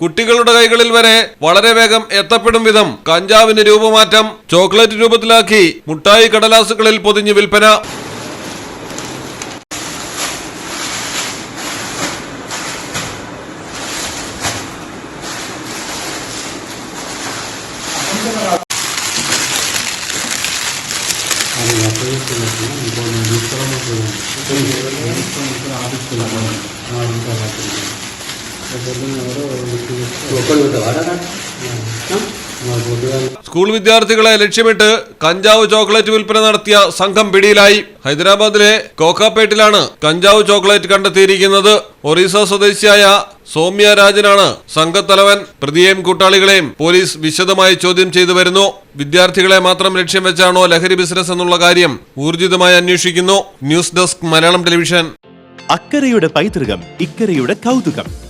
കുട്ടികളുടെ കൈകളിൽ വരെ വളരെ വേഗം എത്തപ്പെടും വിധം കഞ്ചാവിന് രൂപമാറ്റം ചോക്ലേറ്റ് രൂപത്തിലാക്കി മുട്ടായി കടലാസുകളിൽ പൊതിഞ്ഞ് വിൽപ്പന. സ്കൂൾ വിദ്യാർത്ഥികളെ ലക്ഷ്യമിട്ട് കഞ്ചാവ് ചോക്ലേറ്റ് വിൽപ്പന നടത്തിയ സംഘം പിടിയിലായി. ഹൈദരാബാദിലെ കോക്കാപ്പേട്ടിലാണ് കഞ്ചാവ് ചോക്ലേറ്റ് കണ്ടെത്തിയിരിക്കുന്നത്. ഒറീസ സ്വദേശിയായ സൗമ്യ രാജനാണ് സംഘത്തലവൻ. പ്രതിയെയും കൂട്ടാളികളെയും പോലീസ് വിശദമായി ചോദ്യം ചെയ്തു വരുന്നു. വിദ്യാർത്ഥികളെ മാത്രം ലക്ഷ്യം വെച്ചാണോ ലഹരി ബിസിനസ് എന്നുള്ള കാര്യം ഊർജിതമായി അന്വേഷിക്കുന്നു. News desk Malayalam television. അക്കരയുടെ പൈതൃകം ഇക്കരയുടെ കൗതുകം.